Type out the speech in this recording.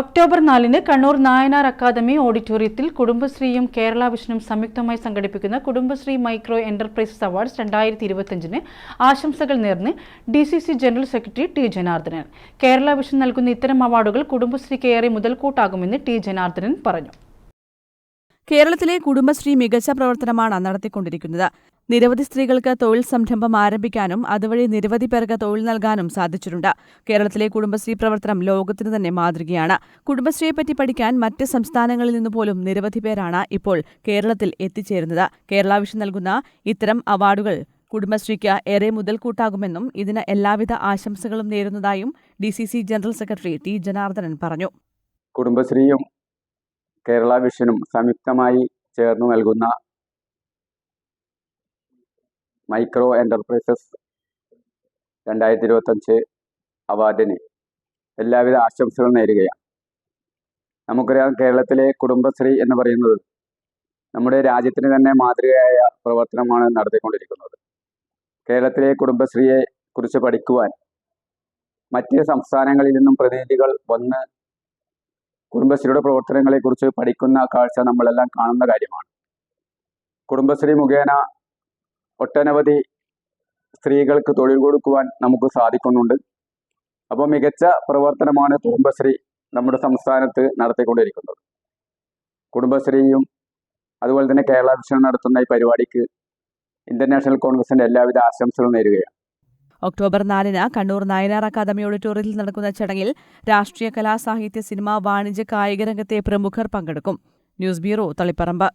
October നാലിന് Kannur Nayanar academy ഓഡിറ്റോറിയത്തിൽ കുടുംബശ്രീയും കേരള വിഷനും സംയുക്തമായി സംഘടിപ്പിക്കുന്ന കുടുംബശ്രീ മൈക്രോ എന്റർപ്രൈസസ് അവാർഡ്സ് രണ്ടായിരത്തി ഇരുപത്തിയഞ്ചിന് ആശംസകൾ നേർന്ന് D C C general secretary T Janardhanan. Kerala vision നൽകുന്ന ഇത്തരം അവാർഡുകൾ കുടുംബശ്രീക്ക് ഏറെ മുതൽക്കൂട്ടാകുമെന്ന് ടി ജനാർദ്ദനൻ പറഞ്ഞു. കേരളത്തിലെ കുടുംബശ്രീ മികച്ച പ്രവർത്തനമാണ് നടത്തിക്കൊണ്ടിരിക്കുന്നത്. നിരവധി സ്ത്രീകൾക്ക് തൊഴിൽ സംരംഭം ആരംഭിക്കാനും അതുവഴി നിരവധി പേർക്ക് തൊഴിൽ നൽകാനും സാധിച്ചിട്ടുണ്ട്. കേരളത്തിലെ കുടുംബശ്രീ പ്രവർത്തനം ലോകത്തിന് തന്നെ മാതൃകയാണ്. കുടുംബശ്രീയെപ്പറ്റി പഠിക്കാൻ മറ്റ് സംസ്ഥാനങ്ങളിൽ നിന്ന് പോലും നിരവധി പേരാണ് ഇപ്പോൾ കേരളത്തിൽ എത്തിച്ചേരുന്നത്. കേരള വിഷൻ നൽകുന്ന ഇത്തരം അവാർഡുകൾ കുടുംബശ്രീക്ക് ഏറെ മുതൽക്കൂട്ടാകുമെന്നും ഇതിന് എല്ലാവിധ ആശംസകളും നേരുന്നതായും D general secretary T Janardhanan പറഞ്ഞു. കുടുംബശ്രീയും കേരള വിഷനും സംയുക്തമായി ചേർന്ന് നൽകുന്ന മൈക്രോ എന്റർപ്രൈസസ് രണ്ടായിരത്തി ഇരുപത്തഞ്ച് അവാർഡിന് എല്ലാവിധ ആശംസകളും നേരുകയാണ്. നമുക്കറിയാം കേരളത്തിലെ കുടുംബശ്രീ എന്ന് പറയുന്നത് നമ്മുടെ രാജ്യത്തിന് തന്നെ മാതൃകയായ പ്രവർത്തനമാണ് നടത്തിക്കൊണ്ടിരിക്കുന്നത്. കേരളത്തിലെ കുടുംബശ്രീയെ കുറിച്ച് പഠിക്കുവാൻ മറ്റ് സംസ്ഥാനങ്ങളിൽ നിന്നും പ്രതിനിധികൾ വന്ന് കുടുംബശ്രീയുടെ പ്രവർത്തനങ്ങളെക്കുറിച്ച് പഠിക്കുന്ന കാഴ്ച നമ്മളെല്ലാം കാണുന്ന കാര്യമാണ്. കുടുംബശ്രീ മുഖേന ഒട്ടനവധി സ്ത്രീകൾക്ക് തൊഴിൽ കൊടുക്കുവാൻ നമുക്ക് സാധിക്കുന്നുണ്ട്. അപ്പോൾ മികച്ച പ്രവർത്തനമാണ് കുടുംബശ്രീ നമ്മുടെ സംസ്ഥാനത്ത് നടത്തിക്കൊണ്ടിരിക്കുന്നത്. കുടുംബശ്രീയും അതുപോലെ തന്നെ കേരള നടത്തുന്ന ഈ പരിപാടിക്ക് ഇന്റർനാഷണൽ നാഷണൽ കോൺഗ്രസിന്റെ എല്ലാവിധ ആശംസകളും നേരുകയാണ്. ഒക്ടോബർ നാലിന് കണ്ണൂർ നായനാർ അക്കാദമി ഓഡിറ്റോറിയത്തിൽ നടക്കുന്ന ചടങ്ങിൽ രാഷ്ട്രീയ കലാ സാഹിത്യ സിനിമ വാണിജ്യ കായിക രംഗത്തെ പ്രമുഖർ പങ്കെടുക്കും. News bureau Taliparamba.